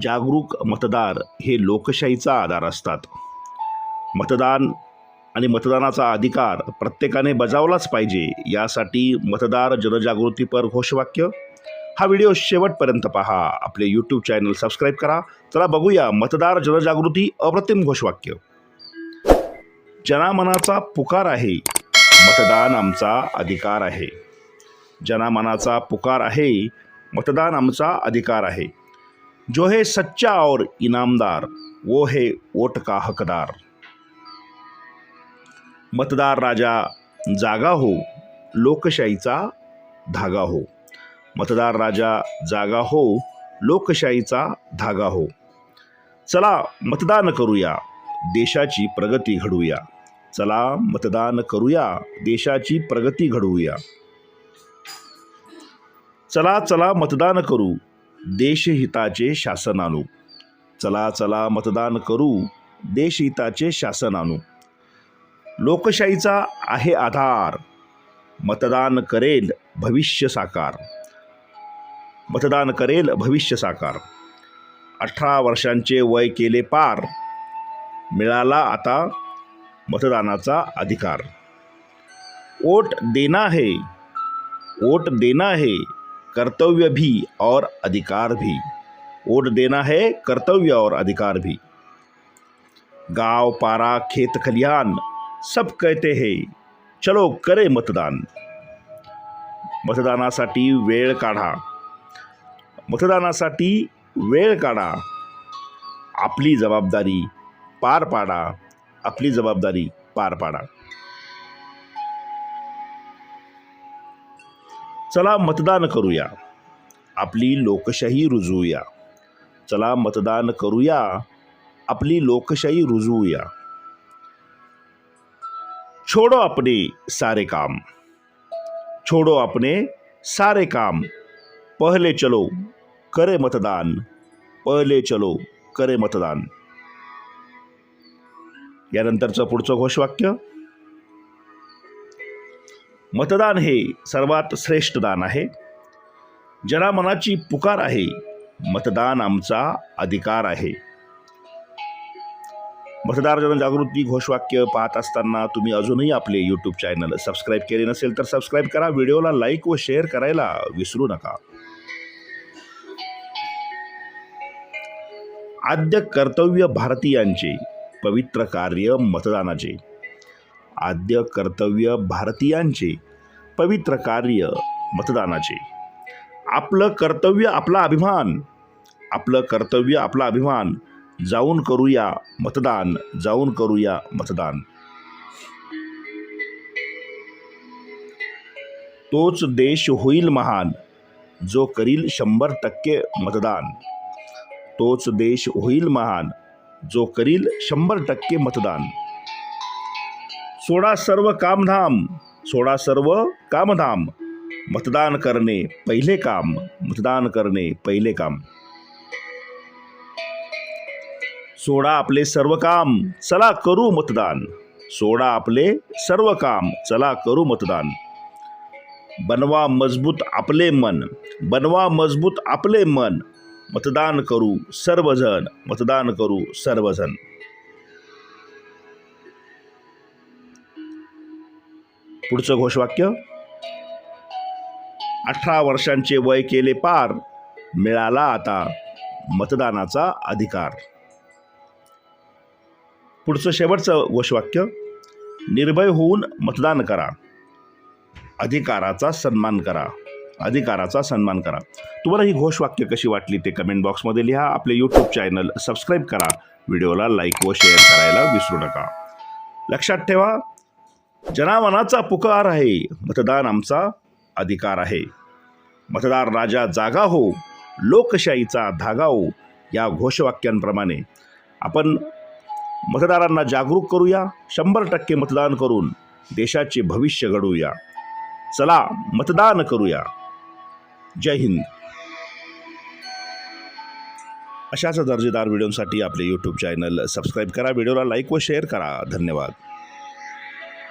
जागरूक मतदार हे लोकशाहीचा आधार असतात. मतदान आणि मतदानाचा अधिकार प्रत्येकाने बजावलाच पाहिजे यासाठी मतदार जनजागृतीपर घोषवाक्य. हा व्हिडिओ शेवटपर्यंत पहा. आपले यूट्यूब चॅनल सबस्क्राईब करा. चला बघूया मतदार जनजागृती अप्रतिम घोषवाक्य. जनामनाचा पुकार आहे. मतदान आमचा अधिकार आहे. जनामनाचा पुकार आहे. मतदान आमचा अधिकार आहे. जो है सच्चा और इनामदार वो है वोट का हकदार। मतदार राजा जागा हो लोकशाहीचा धागा हो। मतदार राजा जागा हो लोकशाहीचा धागा हो। चला मतदान करूया देशाची प्रगती घडवूया। चला मतदान करूया देशाची प्रगती घडवूया। चला चला मतदान करू देशहिताचे शासन आणू चला चला मतदान करू देशहिताचे शासन आणू लोकशाहीचा आहे आधार. मतदान करेल भविष्य साकार. मतदान करेल भविष्य साकार. अठरा वर्षांचे वय केले पार. मिळाला आता मतदानाचा अधिकार. वोट देना है वोट देना है कर्तव्य भी और अधिकार भी। वोट देना है, कर्तव्य और अधिकार भी। गाँव, पारा, खेत, खलिहान, सब कहते हैं, चलो करे मतदान। मतदानासाठी वेळ काढा। मतदानासाठी वेळ काढा। आपली जबाबदारी पार पाडा। आपली जबाबदारी पार पाडा। चला मतदान करूया. आपली लोकशाही रुजवूया. चला मतदान करूया. आपली लोकशाही रुजवूया. छोड़ो अपने सारे काम. छोड़ो अपने सारे काम. पहले चलो करे मतदान. पहले चलो करे मतदान. यानंतरचं पुढचं घोषवाक्य? मतदान हे सर्वात श्रेष्ठ दान आहे. जनामनाची पुकार आहे मतदान आमचा अधिकार आहे. मतदार जनजागृती घोषवाक्य पाहत असताना तुम्ही अजूनही आपले यूट्यूब चॅनल सबस्क्राईब केले नसेल तर सबस्क्राईब करा. व्हिडिओला लाईक व शेअर करायला विसरू नका. आद्य कर्तव्य भारतीयांचे पवित्र कार्य मतदानाचे. आद्य कर्तव्य भारतीयांचे पवित्र कार्य मतदानाचे. आपलं कर्तव्य आपला अभिमान. आपलं कर्तव्य आपला अभिमान. जाऊन करूया मतदान. जाऊन करूया मतदान. तोच देश होईल महान. जो करील शंभर टक्के मतदान. तोच देश होईल महान. जो करील शंभर टक्के मतदान. सोडा सर्व कामधाम सोडा सर्व कामधाम. मतदान करणे पहिले काम मतदान करणे पहिले काम. सोडा आपले सर्व काम चला करू मतदान. सोडा आपले सर्व काम चला करू मतदान. बनवा मजबूत आपले मन बनवा मजबूत आपले मन. मतदान करू सर्वजण मतदान करू सर्वजण. पुढचं घोषवाक्य. अठरा वर्षांचे वय केले पार मिळाला आता मतदानाचा अधिकार. पुढचं शेवटचं घोषवाक्य. निर्भय होऊन मतदान करा. अधिकाराचा सन्मान करा. अधिकाराचा सन्मान करा. तुम्हाला ही घोषवाक्य कशी वाटली ते कमेंट बॉक्समध्ये लिहा. आपले यूट्यूब चॅनल सबस्क्राईब करा. व्हिडिओला लाईक व शेअर करायला विसरू नका. लक्षात ठेवा जनावनाचा पुकार आहे. मतदान आमचा अधिकार आहे. मतदार राजा जागा हो लोकशाहीचा धागा हो या घोषवाक्यांप्रमाणे. आपण मतदारांना जागरूक करूया शंभर टक्के मतदान करून देशाचे भविष्य घडवूया. चला मतदान करूया. जय हिंद. अशाच दर्जेदार व्हिडिओसाठी आपले यूट्यूब चॅनल सबस्क्राईब करा व्हिडिओला लाईक व शेअर करा. धन्यवाद.